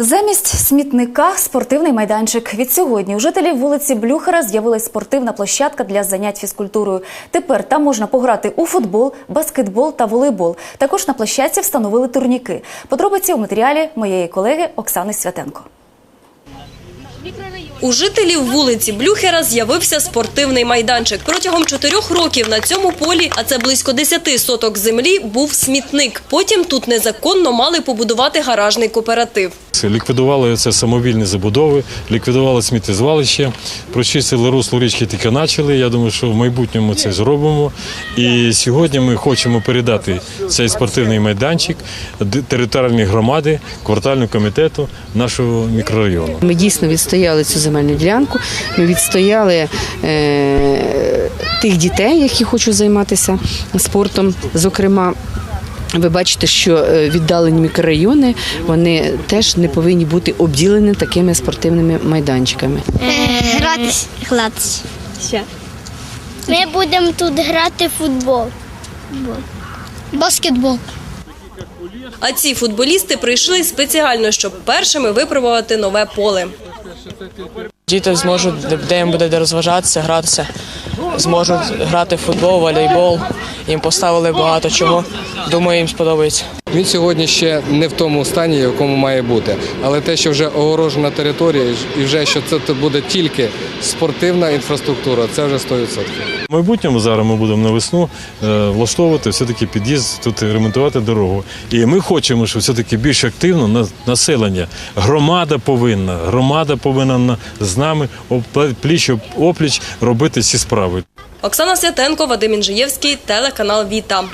Замість смітника спортивний майданчик. Від сьогодні у жителів вулиці Блюхера з'явилась спортивна площадка для занять фізкультурою. Тепер там можна пограти у футбол, баскетбол та волейбол. Також на площадці встановили турніки. Подробиці у матеріалі моєї колеги Оксани Святенко. У жителів вулиці Блюхера з'явився спортивний майданчик. Протягом чотирьох років на цьому полі, а це близько 10 соток землі, був смітник. Потім тут незаконно мали побудувати гаражний кооператив. Ліквідували це самовільні забудови, ліквідували сміттєзвалище, прочистили русло річки, тільки почали. Я думаю, що в майбутньому це зробимо. І сьогодні ми хочемо передати цей спортивний майданчик територіальній громади, квартальному комітету нашого мікрорайону. Ми дійсно відстояли цю земельну ділянку. Ми відстояли е, тих дітей, які хочуть займатися спортом. Зокрема, ви бачите, що е, віддалені мікрорайони вони теж не повинні бути обділені такими спортивними майданчиками. Гратись. Гратись. Ми будемо тут грати в футбол. Баскетбол. А ці футболісти прийшли спеціально, щоб першими випробувати нове поле. Діти зможуть, де- де їм буде де розважатися, гратися, зможуть грати в футбол, волейбол. Їм поставили багато чого. Думаю, їм сподобається. Він сьогодні ще не в тому стані, в якому має бути. Але те, що вже огорожена територія, і вже що це буде тільки спортивна інфраструктура, це вже 100%. В майбутньому зараз ми будемо на весну е, влаштовувати все-таки під'їзд, тут ремонтувати дорогу. І ми хочемо, щоб все-таки більш активно на- населення. Громада повинна, громада повинна з нами пліч опліч робити ці справи. Оксана Святенко, Вадим Інжиєвський, телеканал Віта.